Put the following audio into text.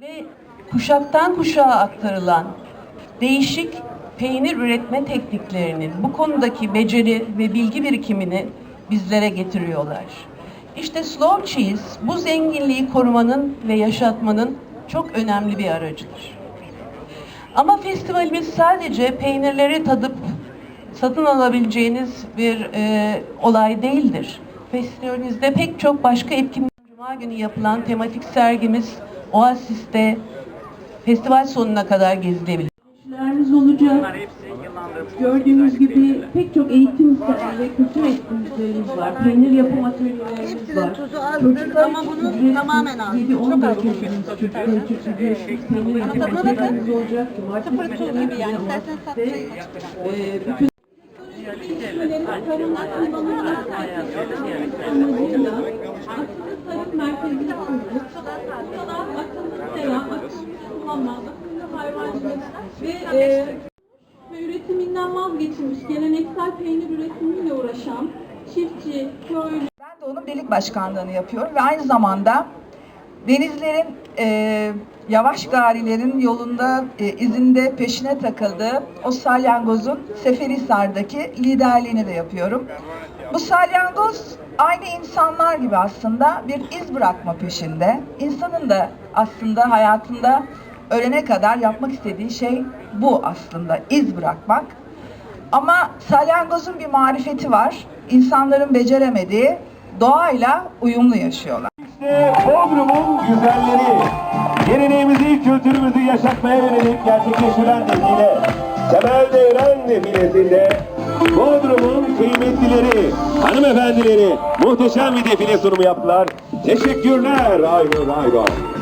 ve kuşaktan kuşağa aktarılan değişik peynir üretme tekniklerinin bu konudaki beceri ve bilgi birikimini bizlere getiriyorlar. İşte slow cheese bu zenginliği korumanın ve yaşatmanın çok önemli bir aracıdır. Ama festivalimiz sadece peynirleri tadıp satın alabileceğiniz bir e, olay değildir. Festivalimizde pek çok başka etkinlik Cuma günü yapılan tematik sergimiz Oasis'te festival sonuna kadar gezilebilir. Şeylerimiz olacak. Gördüğünüz gibi pek çok eğitim ve kültür etkinliklerimiz var. Peynir yapım atölyelerimiz var. tuzu azdır Çocuklar ama için bunu ücretsiz tamamen az. 7-14 yaşındaki çocuklar için ücretsiz peynir yapım atölyelerimiz olacak. Sıfır tuz gibi yani. İstersen açıkçası. e, bütün gelişmelerin akıllı sulama, akıllı hayvancılık ve e, üretiminden vazgeçilmiş geleneksel peynir üretimiyle uğraşan çiftçi, köylü, Ben de onun birlik başkanlığını yapıyorum ve aynı zamanda denizlerin e, yavaş garilerin yolunda e, izinde peşine takıldığı o salyangozun Seferihisar'daki liderliğini de yapıyorum. Bu salyangoz aynı insanlar gibi aslında bir iz bırakma peşinde. İnsanın da aslında hayatında ölene kadar yapmak istediği şey bu aslında iz bırakmak. Ama salyangozun bir marifeti var. İnsanların beceremediği doğayla uyumlu yaşıyorlar. İşte Bodrum'un güzelleri. Geleneğimizi, kültürümüzü yaşatmaya yönelik gerçekleştirilen defile. Temel devren defilesinde Bodrum'un kıymetlileri, hanımefendileri muhteşem bir defile sunumu yaptılar. Teşekkürler Aynur Aydoğan.